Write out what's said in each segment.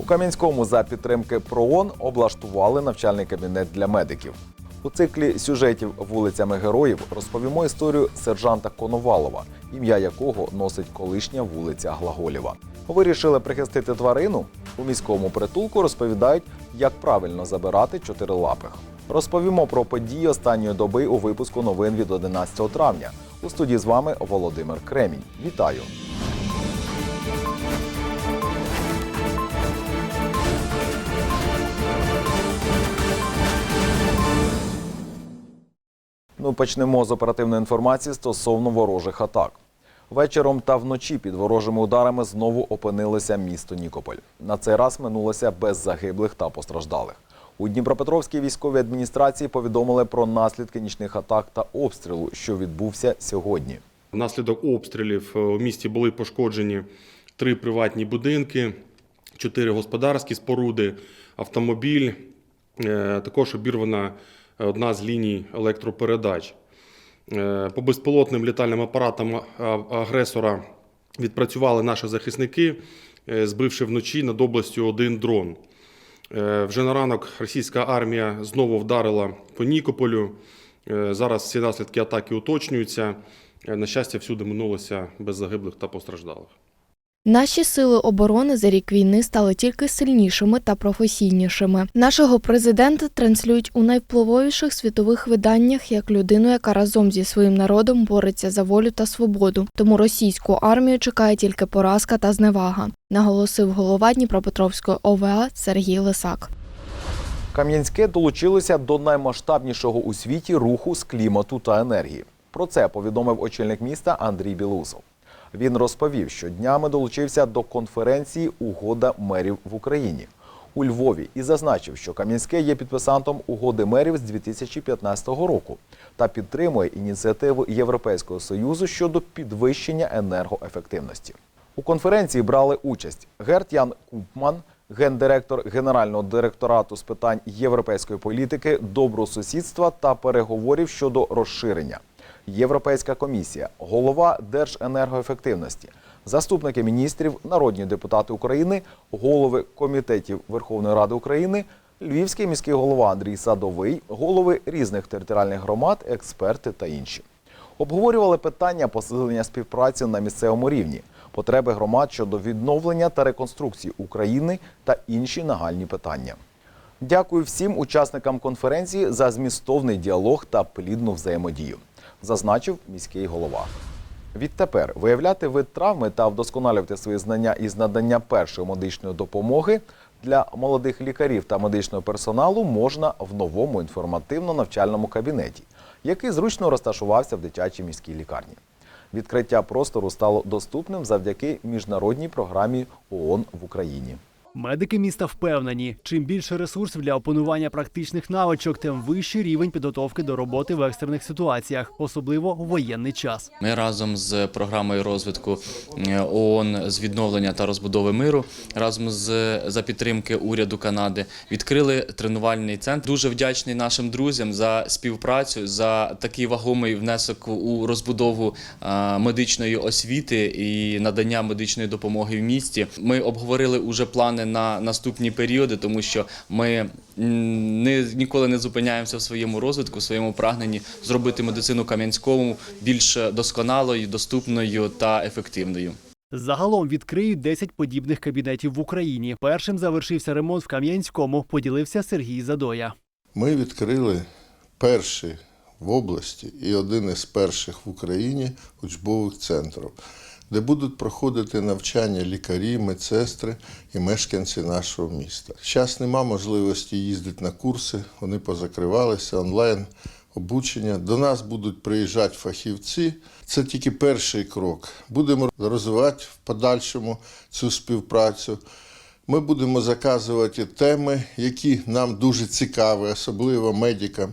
У Кам'янському за підтримки ПРООН облаштували навчальний кабінет для медиків. У циклі сюжетів вулицями героїв розповімо історію сержанта Коновалова, ім'я якого носить колишня вулиця Глаголєва. Вирішили прихистити тварину. У міському притулку розповідають, як правильно забирати чотирилапих. Розповімо про події останньої доби у випуску новин від 11 травня. У студії з вами Володимир Кремінь. Вітаю! Почнемо з оперативної інформації стосовно ворожих атак. Вечором та вночі під ворожими ударами знову опинилося місто Нікополь. На цей раз минулося без загиблих та постраждалих. У Дніпропетровській військовій адміністрації повідомили про наслідки нічних атак та обстрілу, що відбувся сьогодні. Внаслідок обстрілів е, у місті були пошкоджені три приватні будинки, чотири господарські споруди, автомобіль. Е, Також обірвана одна з ліній електропередач. Е, По безпілотним літальним апаратам агресора відпрацювали наші захисники, е, збивши вночі над областю один дрон. Е, Вже на ранок російська армія знову вдарила по Нікополю. Зараз всі наслідки атаки уточнюються. На щастя, всюди минулося без загиблих та постраждалих. Наші сили оборони за рік війни стали тільки сильнішими та професійнішими. Нашого президента транслюють у найвпливовіших світових виданнях як людину, яка разом зі своїм народом бореться за волю та свободу. Тому російську армію чекає тільки поразка та зневага, наголосив голова Дніпропетровської ОВА Сергій Лисак. Кам'янське долучилося до наймасштабнішого у світі руху з клімату та енергії. Про це повідомив очільник міста Андрій Білусов. Він розповів, що днями долучився до конференції Угода мерів в Україні у Львові і зазначив, що Кам'янське є підписантом угоди мерів з 2015 року та підтримує ініціативу Європейського союзу щодо підвищення енергоефективності. У конференції брали участь Герт Ян Купман, гендиректор Генерального директорату з питань європейської політики, добросусідства та переговорів щодо розширення. Європейська комісія, голова Держенергоефективності, заступники міністрів, народні депутати України, голови комітетів Верховної Ради України, Львівський міський голова Андрій Садовий, голови різних територіальних громад, експерти та інші. Обговорювали питання посилення співпраці на місцевому рівні, потреби громад щодо відновлення та реконструкції України та інші нагальні питання. Дякую всім учасникам конференції за змістовний діалог та плідну взаємодію, зазначив міський голова. Відтепер виявляти вид травми та вдосконалювати свої знання із надання першої медичної допомоги для молодих лікарів та медичного персоналу можна в новому інформативно-навчальному кабінеті, який зручно розташувався в дитячій міській лікарні. Відкриття простору стало доступним завдяки міжнародній програмі ООН в Україні. Медики міста впевнені, чим більше ресурсів для опанування практичних навичок, тим вищий рівень підготовки до роботи в екстрених ситуаціях, особливо в воєнний час. Ми разом з програмою розвитку е, ООН з відновлення та розбудови миру, разом з за підтримки уряду Канади, відкрили тренувальний центр. Дуже вдячний нашим друзям за співпрацю, за такий вагомий внесок у розбудову е, медичної освіти і надання медичної допомоги в місті. Ми обговорили уже плани на наступні періоди, тому що ми не, ніколи не зупиняємося в своєму розвитку, в своєму прагненні зробити медицину Кам'янському більш досконалою, доступною та ефективною. Загалом відкриють 10 подібних кабінетів в Україні. Першим завершився ремонт в Кам'янському. Поділився Сергій Задоя. Ми відкрили перший в області і один із перших в Україні учбових центрів, де будуть проходити навчання лікарі, медсестри і мешканці нашого міста. Зараз нема можливості їздити на курси, вони позакривалися онлайн. Обучення до нас будуть приїжджати фахівці. Це тільки перший крок. Будемо розвивати в подальшому цю співпрацю. Ми будемо заказувати теми, які нам дуже цікаві, особливо медикам.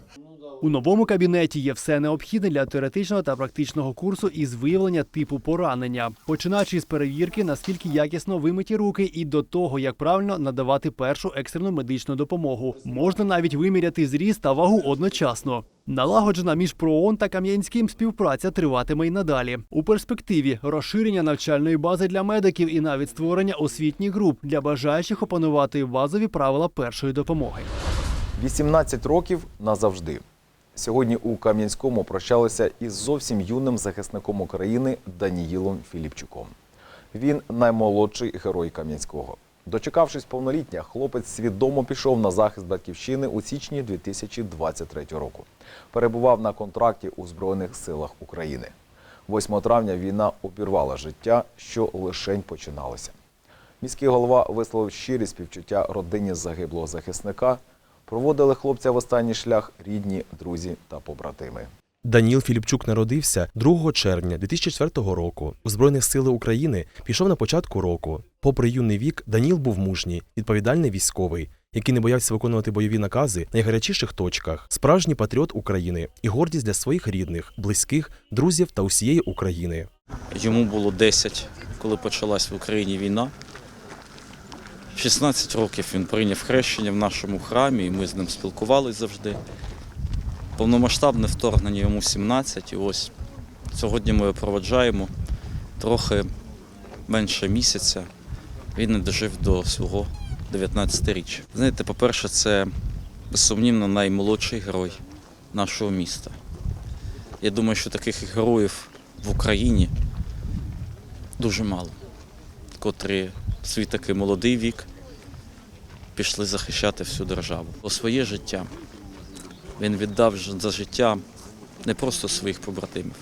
У новому кабінеті є все необхідне для теоретичного та практичного курсу із виявлення типу поранення, починаючи з перевірки, наскільки якісно вимиті руки, і до того, як правильно надавати першу екстрену медичну допомогу. Можна навіть виміряти зріст та вагу одночасно. Налагоджена між ПРООН та Кам'янським співпраця триватиме й надалі. У перспективі розширення навчальної бази для медиків і навіть створення освітніх груп для бажаючих опанувати базові правила першої допомоги. 18 років назавжди. Сьогодні у Кам'янському прощалися із зовсім юним захисником України Даніїлом Філіпчуком. Він наймолодший герой Кам'янського. Дочекавшись повноліття, хлопець свідомо пішов на захист батьківщини у січні 2023 року. Перебував на контракті у Збройних силах України. 8 травня війна обірвала життя, що лишень починалося. Міський голова висловив щирі співчуття родині загиблого захисника. Проводили хлопця в останній шлях рідні, друзі та побратими. Даніл Філіпчук народився 2 червня 2004 року. У Збройних сили України пішов на початку року. Попри юний вік, Даніл був мужній, відповідальний військовий, який не боявся виконувати бойові накази на найгарячіших точках, справжній патріот України і гордість для своїх рідних, близьких, друзів та усієї України. Йому було 10, коли почалась в Україні війна. В 16 років він прийняв хрещення в нашому храмі, і ми з ним спілкувалися завжди. Повномасштабне вторгнення йому 17, і ось сьогодні ми його проводжаємо трохи менше місяця. Він не дожив до свого 19-річчя. Знаєте, по-перше, це безсумнівно наймолодший герой нашого міста. Я думаю, що таких героїв в Україні дуже мало, котрі свій такий молодий вік пішли захищати всю державу. У своє життя він віддав за життя не просто своїх побратимів,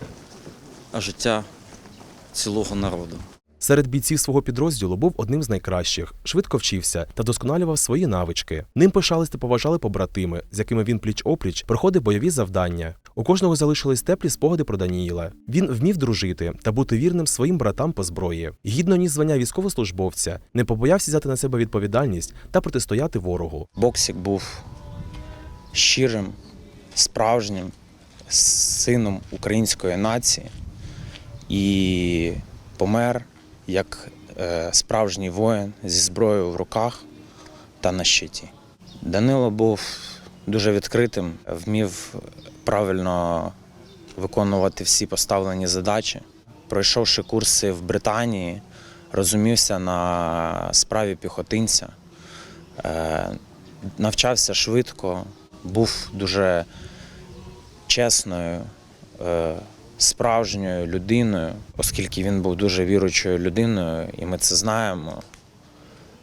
а життя цілого народу. Серед бійців свого підрозділу був одним з найкращих, швидко вчився та досконалював свої навички. Ним пишались та поважали побратими, з якими він пліч-опліч проходив бойові завдання. У кожного залишились теплі спогади про Даніїла. Він вмів дружити та бути вірним своїм братам по зброї. Гідно ніс звання військовослужбовця, не побоявся взяти на себе відповідальність та протистояти ворогу. Боксик був щирим, справжнім сином української нації і помер як е, справжній воїн зі зброєю в руках та на щиті. Данило був дуже відкритим, вмів правильно виконувати всі поставлені задачі. Пройшовши курси в Британії, розумівся на справі піхотинця. Е, навчався швидко, був дуже чесною, е, справжньою людиною, оскільки він був дуже віручою людиною, і ми це знаємо.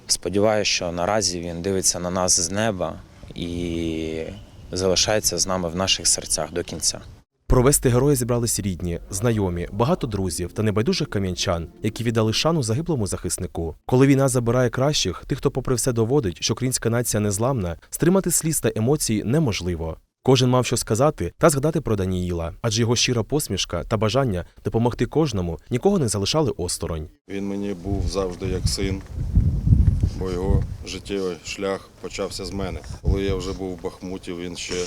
Сподіваюся, що наразі він дивиться на нас з неба і залишається з нами в наших серцях до кінця. Провести героя зібрались рідні, знайомі, багато друзів та небайдужих кам'янчан, які віддали шану загиблому захиснику. Коли війна забирає кращих, тих, хто попри все доводить, що українська нація незламна, стримати сліз та емоцій неможливо. Кожен мав що сказати та згадати про Даніїла, адже його щира посмішка та бажання допомогти кожному нікого не залишали осторонь. Він мені був завжди як син, бо його життєвий шлях почався з мене. Коли я вже був в Бахмуті, він ще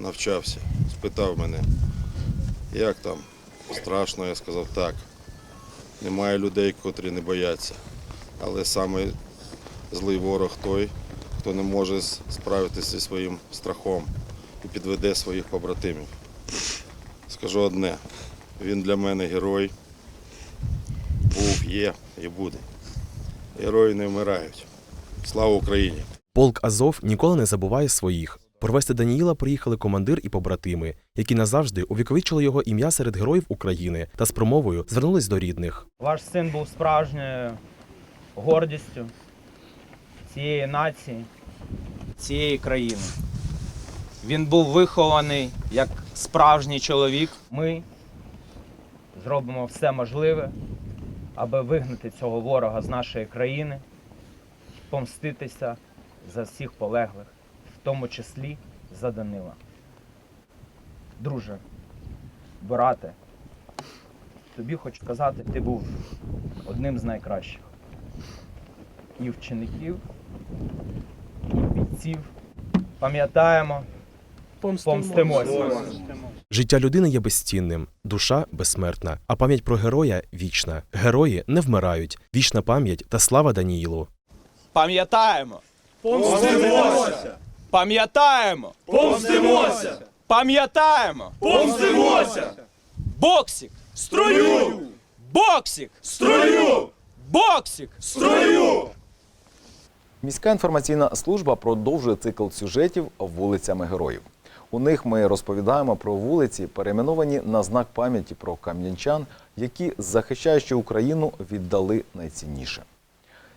навчався. Спитав мене, як там? Страшно, я сказав так. Немає людей, котрі не бояться. Але саме злий ворог той, хто не може справитися зі своїм страхом і підведе своїх побратимів. Скажу одне, він для мене герой, був, є і буде. Герої не вмирають. Слава Україні! Полк Азов ніколи не забуває своїх. Провести Даніїла приїхали командир і побратими, які назавжди увіковічили його ім'я серед героїв України та з промовою звернулись до рідних. Ваш син був справжньою гордістю цієї нації, цієї країни. Він був вихований як справжній чоловік. Ми зробимо все можливе, аби вигнати цього ворога з нашої країни, помститися за всіх полеглих, в тому числі за Данила. Друже, брате, тобі хочу сказати, ти був одним з найкращих. І вчеників, і бійців. Пам'ятаємо помстимося. Життя людини є безцінним, душа безсмертна, а пам'ять про героя вічна. Герої не вмирають. Вічна пам'ять та слава Даніїлу. Пам'ятаємо! Помстимося! Пам'ятаємо! Помстимося! Пам'ятаємо! Помстимося! Боксик! Строю! Боксик! Строю! Боксик! Строю! Міська інформаційна служба продовжує цикл сюжетів вулицями героїв. У них ми розповідаємо про вулиці, перейменовані на знак пам'яті про кам'янчан, які, захищаючи Україну, віддали найцінніше.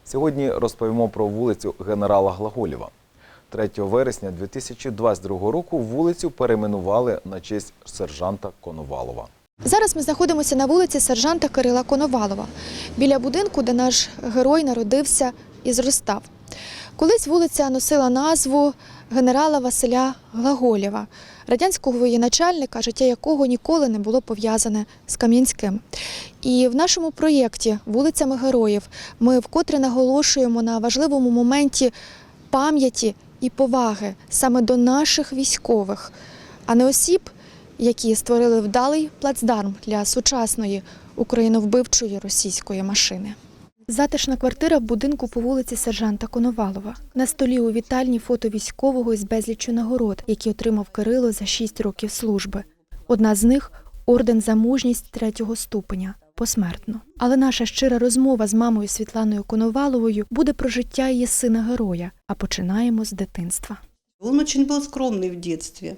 Сьогодні розповімо про вулицю генерала Глаголєва. 3 вересня 2022 року вулицю перейменували на честь сержанта Коновалова. Зараз ми знаходимося на вулиці сержанта Кирила Коновалова, біля будинку, де наш герой народився і зростав. Колись вулиця носила назву генерала Василя Глаголєва, радянського воєначальника, життя якого ніколи не було пов'язане з Кам'янським. І в нашому проєкті Вулицями героїв ми вкотре наголошуємо на важливому моменті пам'яті і поваги саме до наших військових, а не осіб, які створили вдалий плацдарм для сучасної україновбивчої російської машини. Затишна квартира в будинку по вулиці сержанта Коновалова. На столі у вітальні фото військового із безліччю нагород, які отримав Кирило за 6 років служби. Одна з них орден за мужність третього ступеня посмертно. Але наша щира розмова з мамою Світланою Коноваловою буде про життя її сина героя. А починаємо з дитинства. Он очень был скромный в детстве.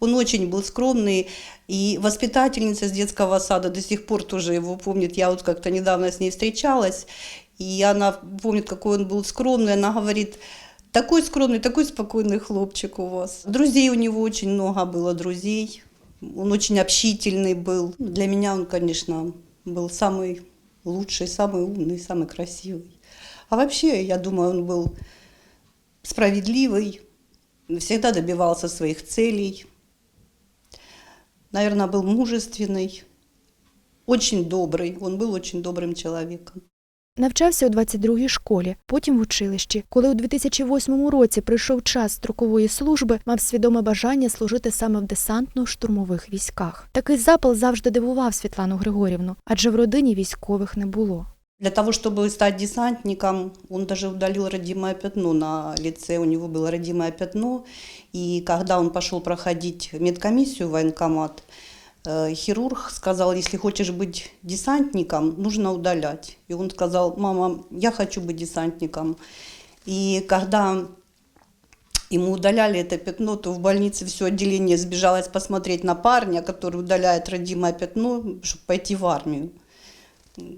Он очень был скромный, и воспитательница с детского сада до сих пор тоже его помнит. Я вот как-то недавно с ней встречалась, и она помнит, какой он был скромный. Она говорит, такой скромный, такой спокойный хлопчик у вас. Друзей у него очень много было, друзей. Он очень общительный был. Для меня он, конечно, был самый лучший, самый умный, самый красивый. А вообще, я думаю, он был справедливый, всегда добивался своих целей. Наверное, был мужественный, очень добрый. Он был очень добрым человеком. Навчався у 22-й школі, потім в училищі. Коли у 2008 році прийшов час строкової служби, мав свідоме бажання служити саме в десантно-штурмових військах. Такий запал завжди дивував Світлану Григорівну, адже в родині військових не було. Для того, чтобы стать десантником, он даже удалил родимое пятно на лице. У него было родимое пятно. И когда он пошел проходить медкомиссию в военкомат, э, хирург сказал, если хочешь быть десантником, нужно удалять. И он сказал, мама, я хочу быть десантником. И когда ему удаляли это пятно, то в больнице все отделение сбежалось посмотреть на парня, который удаляет родимое пятно, чтобы пойти в армию.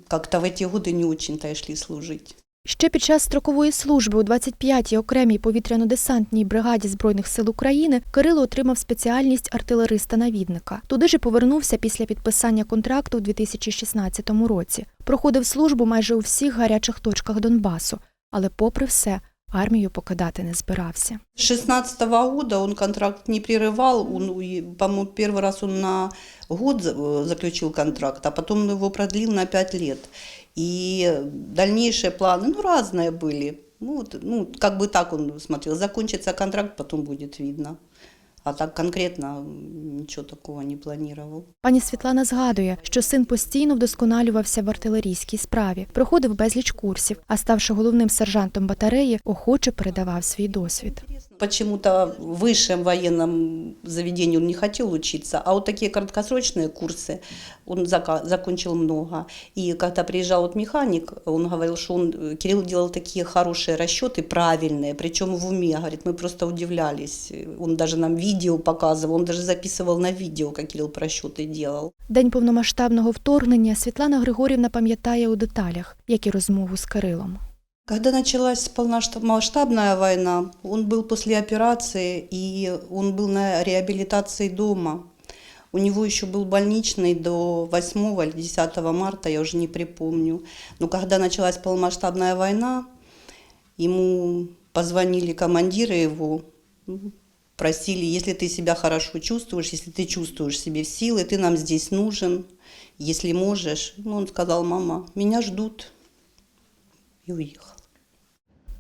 Как-то в эти годы не очень-то шли служить. Ще під час строкової служби у 25-й окремій повітряно-десантній бригаді Збройних сил України Кирило отримав спеціальність артилериста-навідника. Туди ж повернувся після підписання контракту у 2016 році. Проходив службу майже у всіх гарячих точках Донбасу, але, попри все, армію покидати не збирався. С 16 года он контракт не прерывал, он, уе- по-моему, первый раз он на год за- э, заключил контракт, а потом его продлил на 5 лет. И дальнейшие планы, ну, разные были. Ну, вот, ну, как бы так он смотрел, закончится контракт, потом будет видно. А так конкретно м, ничего такого не планировал. Пані Світлана згадує, що син постійно вдосконалювався в артилерійській справі, проходив безліч курсів, а ставши головним сержантом батареї, охоче передавав свій досвід. Почему-то в высшем военном заведении он не хотел учиться, а вот такие краткосрочные курсы он зака- закончил много. И когда приезжал вот механик, он говорил, что он, э, Кирилл делал такие хорошие расчеты, правильные, причем в уме, говорит, мы просто удивлялись. Он даже нам видео показывал, он даже записывал на видео, как Кирилл просчеты делал. День повномасштабного вторгнення Світлана Григорівна пам'ятає у деталях, як і розмову з Кирилом. Когда началась полномасштабная война, он был после операции, и он был на реабилитации дома. У него еще был больничный до 8 или 10 марта, я уже не припомню. Но когда началась полномасштабная война, ему позвонили командиры его, ну, просили, если ты себя хорошо чувствуешь, если ты чувствуешь в себе силы, ты нам здесь нужен, если можешь. Ну, он сказал, мама, меня ждут. И уехал.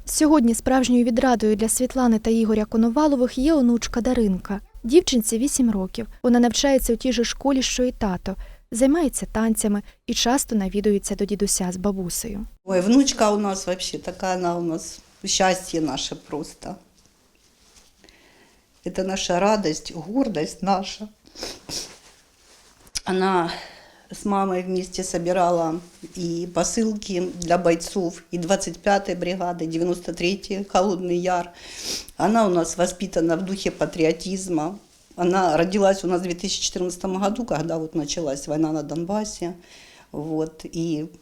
Сьогодні справжньою відрадою для Світлани та Ігоря Коновалових є онучка Даринка. Дівчинці 8 років. Вона навчається у тій же школі, що і тато, займається танцями і часто навідується до дідуся з бабусею. Ой, внучка у нас вообще такая, она у нас счастье наше просто. Это наша радость, гордость наша. Она с мамой вместе собирала и посылки для бойцов, и 25-й бригады, 93-й Холодный Яр. Она у нас воспитана в духе патриотизма. Она родилась у нас в 2014 году, когда вот началась война на Донбассе. Вот, и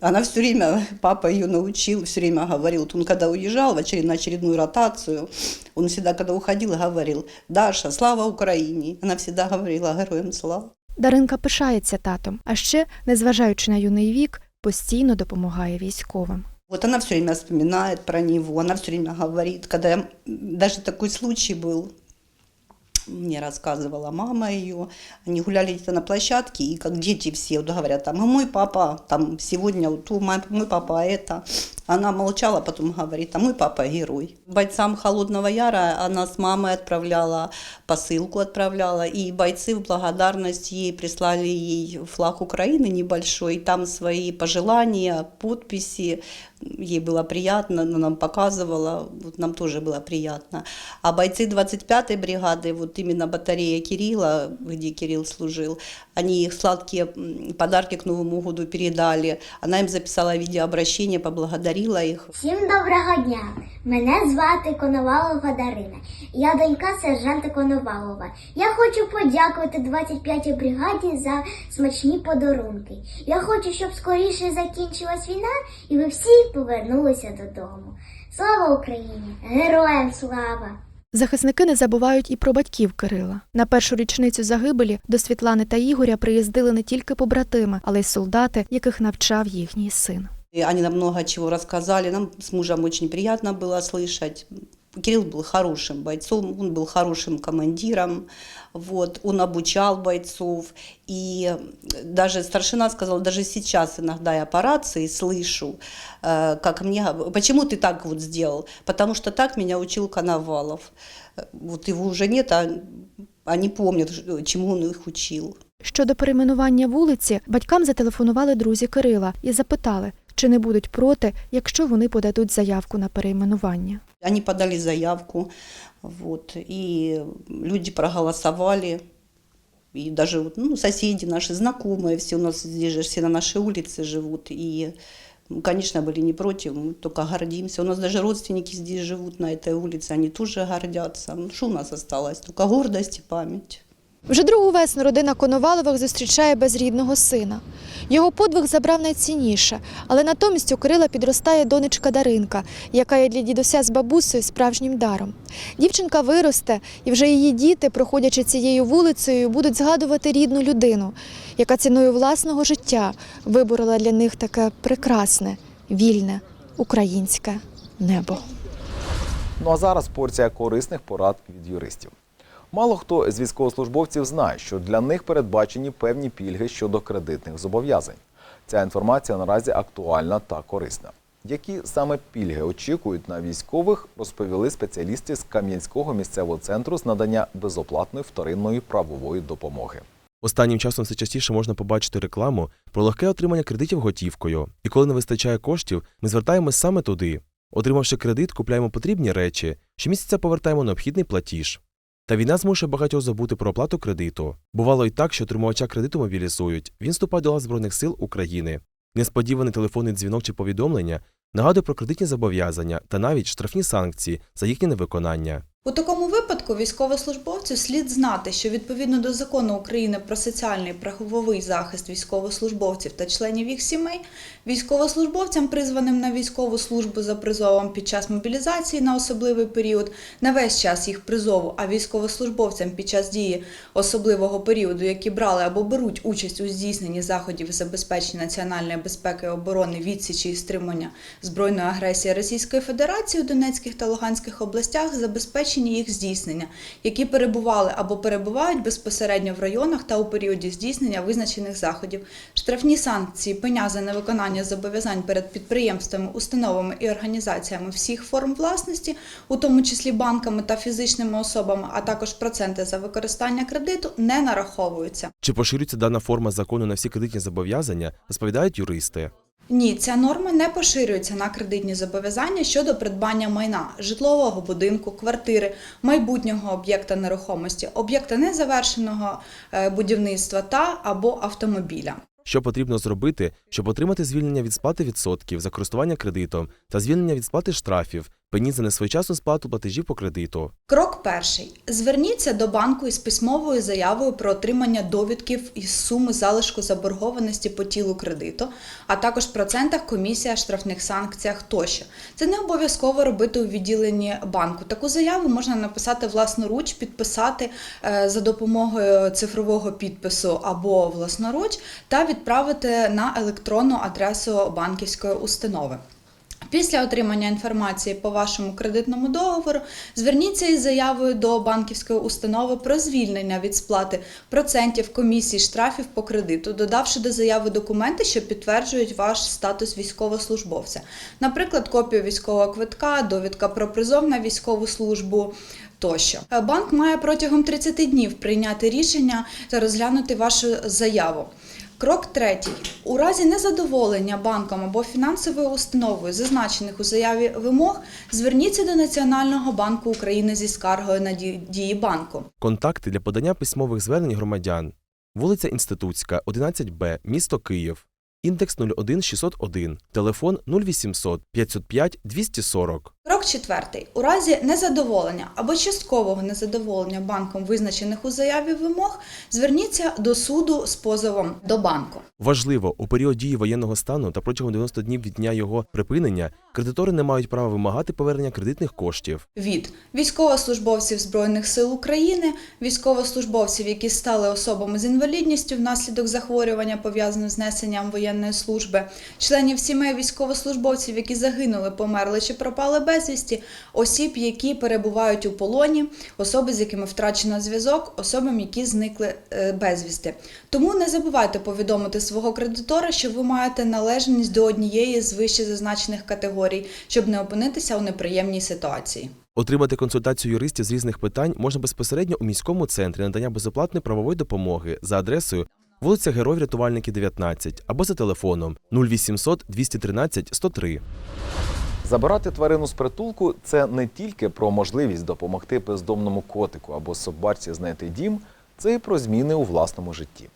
она все время, папа ее научил, все время говорил, вот он когда уезжал в очеред- на очередную ротацию, он всегда, когда уходил, говорил, Даша, слава Украине. Она всегда говорила, героям слава. Даринка пишається татом, а ще, незважаючи на юний вік, постійно допомагає військовим. Вот она все время вспоминает про него, она все время говорит, когда даже такой случай был, мне рассказывала мама ее, они гуляли где-то на площадке, и как дети все вот говорят, там, и мой папа, там, сегодня вот у мой, мой папа это. Она молчала, потом говорит, а мой папа герой. Бойцам Холодного Яра она с мамой отправляла, посылку отправляла, и бойцы в благодарность ей прислали ей флаг Украины небольшой, там свои пожелания, подписи, ей было приятно, она нам показывала, вот нам тоже было приятно. А бойцы 25-й бригады, вот именно батарея Кирилла, где Кирилл служил, они их сладкие подарки к Новому году передали. Она им записала видеообращение, поблагодарила их. Всім доброго дня! Мене звати Коновалова Дарина. Я донька сержанта Коновалова. Я хочу подякувати 25-й бригаді за смачні подарунки. Я хочу, щоб скоріше закінчилась війна і ви всі повернулися додому. Слава Україні! Героям слава! Захисники не забувають і про батьків Кирила. На першу річницю загибелі до Світлани та Ігоря приїздили не тільки побратими, але й солдати, яких навчав їхній син. И они нам много чего рассказали. Нам с мужем очень приятно было слышать. Кирилл был хорошим бойцом, он был хорошим командиром, вот, он обучал бойцов. И даже старшина сказал, даже сейчас иногда я по рации слышу, э, как мне, гов- почему ты так вот сделал? Потому что так меня учил Коновалов. Э, Вот его уже нет, а они помнят, что- чему он их учил. Щодо перейменування вулиці, батькам зателефонували друзі Кирила і запитали, чи не будуть проти, якщо вони подадуть заявку на перейменування. Они подали заявку, вот, и люди проголосовали, и даже вот, ну, соседи наши, знакомые, все у нас здесь же все на нашей улице живут, и, ну, конечно, были не против, мы только гордимся. У нас даже родственники здесь живут на этой улице, они тоже гордятся. Ну, что у нас осталось? Только гордость и память. Вже другу весну родина Коновалових зустрічає безрідного сина. Його подвиг забрав найцінніше, але натомість у Кирила підростає донечка Даринка, яка є для дідуся з бабусею справжнім даром. Дівчинка виросте, і вже її діти, проходячи цією вулицею, будуть згадувати рідну людину, яка ціною власного життя виборола для них таке прекрасне, вільне, українське небо. Ну а зараз порція корисних порад від юристів. Мало хто з військовослужбовців знає, що для них передбачені певні пільги щодо кредитних зобов'язань. Ця інформація наразі актуальна та корисна. Які саме пільги очікують на військових, розповіли спеціалісти з Кам'янського місцевого центру з надання безоплатної вторинної правової допомоги. Останнім часом все частіше можна побачити рекламу про легке отримання кредитів готівкою. І коли не вистачає коштів, ми звертаємось саме туди. Отримавши кредит, купляємо потрібні речі, щомісяця повертаємо необхідний платіж. Та війна змушує багатьох забути про оплату кредиту. Бувало й так, що отримувача кредиту мобілізують. Він вступає до лав Збройних сил України. Несподіваний телефонний дзвінок чи повідомлення нагадує про кредитні зобов'язання та навіть штрафні санкції за їхнє невиконання. У такому випадку військовослужбовцю слід знати, що відповідно до закону України про соціальний правовий захист військовослужбовців та членів їх сімей, військовослужбовцям, призваним на військову службу за призовом під час мобілізації на особливий період, на весь час їх призову, а військовослужбовцям під час дії особливого періоду, які брали або беруть участь у здійсненні заходів забезпечення національної безпеки і оборони, відсічі і стримання збройної агресії Російської Федерації у Донецьких та Луганських областях, забезпечення їх здійснення, які перебували або перебувають безпосередньо в районах та у періоді здійснення визначених заходів. Штрафні санкції пеня за невиконання зобов'язань перед підприємствами, установами і організаціями всіх форм власності, у тому числі банками та фізичними особами, а також проценти за використання кредиту не нараховуються. Чи поширюється дана форма закону на всі кредитні зобов'язання, розповідають юристи. Ні, ця норма не поширюється на кредитні зобов'язання щодо придбання майна, житлового будинку, квартири, майбутнього об'єкта нерухомості, об'єкта незавершеного е, будівництва та або автомобіля. Що потрібно зробити, щоб отримати звільнення від сплати відсотків за користування кредитом та звільнення від сплати штрафів, пені за несвоєчасну сплату платежів по кредиту. Крок перший. Зверніться до банку із письмовою заявою про отримання довідків із суми залишку заборгованості по тілу кредиту, а також процентах, комісіях, штрафних санкціях тощо. Це не обов'язково робити у відділенні банку. Таку заяву можна написати власноруч, підписати е, за допомогою цифрового підпису або власноруч та відправити на електронну адресу банківської установи. Після отримання інформації по вашому кредитному договору зверніться із заявою до банківської установи про звільнення від сплати процентів, комісій, штрафів по кредиту, додавши до заяви документи, що підтверджують ваш статус військовослужбовця, наприклад, копію військового квитка, довідка про призов на військову службу. Тощо банк має протягом 30 днів прийняти рішення та розглянути вашу заяву. Крок третій. У разі незадоволення банком або фінансовою установою, зазначених у заяві вимог, зверніться до Національного банку України зі скаргою на дії банку. Контакти для подання письмових звернень громадян. Вулиця Інститутська, 11Б, місто Київ. Індекс 01601, телефон 0800 505 240. Крок четвертий. У разі незадоволення або часткового незадоволення банком визначених у заяві вимог, зверніться до суду з позовом до банку. Важливо, у період дії воєнного стану та протягом 90 днів від дня його припинення кредитори не мають права вимагати повернення кредитних коштів. від військовослужбовців Збройних сил України, військовослужбовців, які стали особами з інвалідністю внаслідок захворювання, пов'язаних з несенням воєнної служби, членів сімей військовослужбовців, які загинули, померли чи пропали безвісті, осіб, які перебувають у полоні, особи, з якими втрачено зв'язок, особам, які зникли е, безвісти. Тому не забувайте повідомити свого кредитора, що ви маєте належність до однієї з вище зазначених категорій, щоб не опинитися у неприємній ситуації. Отримати консультацію юристів з різних питань можна безпосередньо у міському центрі надання безоплатної правової допомоги за адресою вулиця Героїв Рятувальників 19 або за телефоном 0800 213 103. Забирати тварину з притулку це не тільки про можливість допомогти бездомному котику або собачці знайти дім, це і про зміни у власному житті.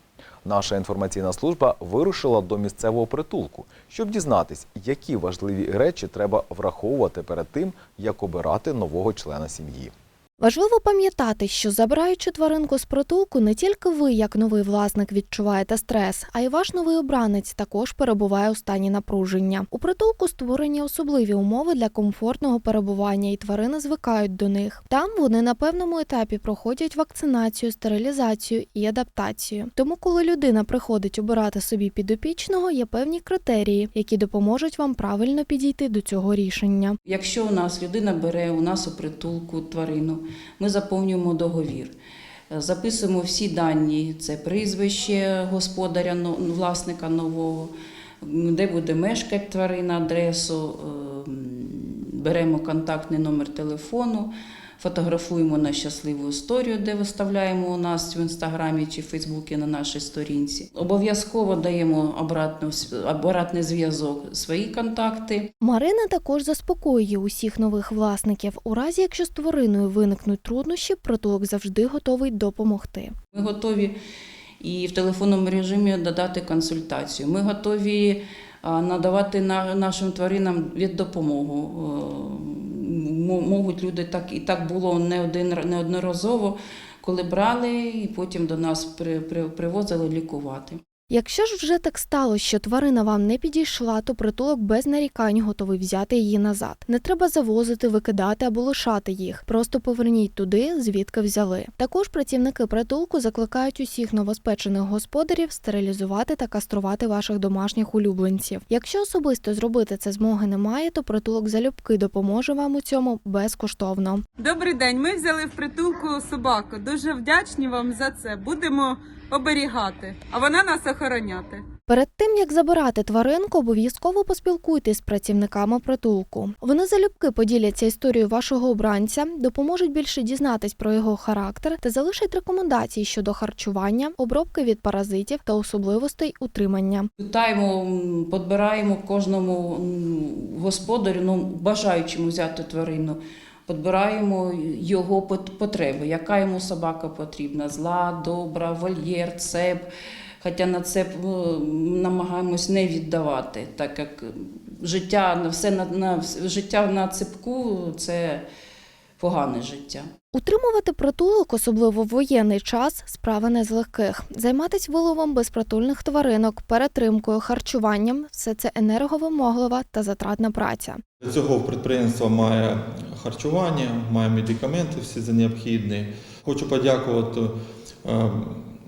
Наша інформаційна служба вирушила до місцевого притулку, щоб дізнатись, які важливі речі треба враховувати перед тим, як обирати нового члена сім'ї. Важливо пам'ятати, що забираючи тваринку з притулку, не тільки ви, як новий власник, відчуваєте стрес, а й ваш новий обранець також перебуває у стані напруження. У притулку створені особливі умови для комфортного перебування, і тварини звикають до них. Там вони на певному етапі проходять вакцинацію, стерилізацію і адаптацію. Тому, коли людина приходить обирати собі підопічного, є певні критерії, які допоможуть вам правильно підійти до цього рішення. Якщо у нас людина бере у нас у притулку тварину, ми заповнюємо договір. Е, Записуємо всі дані: це прізвище господаря власника нового, де буде мешкати тварина, адресу, е, беремо контактний номер телефону, фотографуємо на щасливу історію, де виставляємо у нас в інстаграмі чи Фейсбуці на нашій сторінці. Обов'язково даємо обратну обратний зв'язок, свої контакти. Марина також заспокоює усіх нових власників. У разі, якщо з твариною виникнуть труднощі, притулок завжди готовий допомогти. Ми готові і в телефонному режимі додати консультацію. Ми готові надавати на- нашим тваринам від допомогу. Е, Можуть люди так і так було не один неодноразово, коли брали і потім до нас при, при, привозили лікувати. Якщо ж вже так сталося, що тварина вам не підійшла, то притулок без нарікань готовий взяти її назад. Не треба завозити, викидати або лишати їх. Просто поверніть туди, звідки взяли. Також працівники притулку закликають усіх новоспечених господарів стерилізувати та каструвати ваших домашніх улюбленців. Якщо особисто зробити це змоги немає, то притулок залюбки допоможе вам у цьому безкоштовно. Добрий день. Ми взяли в притулку собаку. Дуже вдячні вам за це. Будемо оберігати, а вона нас охороняти. Перед тим як забирати тваринку, обов'язково поспілкуйтесь з працівниками притулку. Вони залюбки поділяться історією вашого обранця, допоможуть більше дізнатись про його характер та залишать рекомендації щодо харчування, обробки від паразитів та особливостей утримання. Питаємо, м, підбираємо кожному господарю, ну, бажаючому взяти тварину. Підбираємо його потреби, яка йому собака потрібна: зла, добра, вольєр, цеп. Хоча на це е, намагаємось не віддавати, так як життя на все на, на життя на цепку це погане життя. Утримувати притулок, особливо в воєнний час, справа не з легких. Займатись виловом безпритульних тваринок, перетримкою, харчуванням все це енерговимоглива та затратна праця. Для цього підприємство має харчування, має медикаменти всі за необхідні. Хочу подякувати е,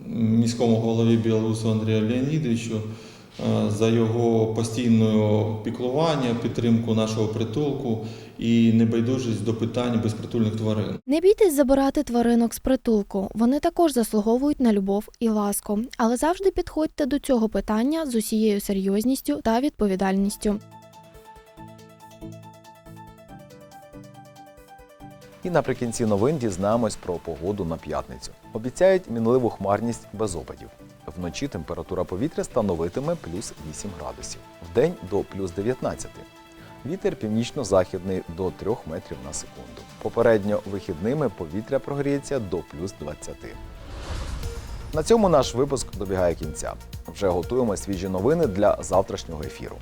міському голові Білорусу Андрію Леонідовичу е, за його постійне піклування, підтримку нашого притулку і небайдужість до питань безпритульних тварин. Не бійтесь забирати тваринок з притулку. Вони також заслуговують на любов і ласку, але завжди підходьте до цього питання з усією серйозністю та відповідальністю. І наприкінці новин дізнаємось про погоду на п'ятницю. Обіцяють мінливу хмарність без опадів. Вночі температура повітря становитиме плюс 8 градусів, вдень до плюс 19. Вітер північно-західний до 3 метрів на секунду. Попередньо вихідними повітря прогріється до плюс 20. На цьому наш випуск добігає кінця. Вже готуємо свіжі новини для завтрашнього ефіру.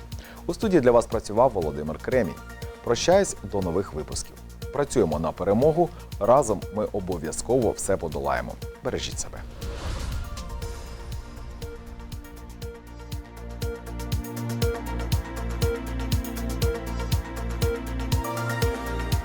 У студії для вас працював Володимир Кремінь. Прощаюсь до нових випусків. Працюємо на перемогу. Разом ми обов'язково все подолаємо. Бережіть себе.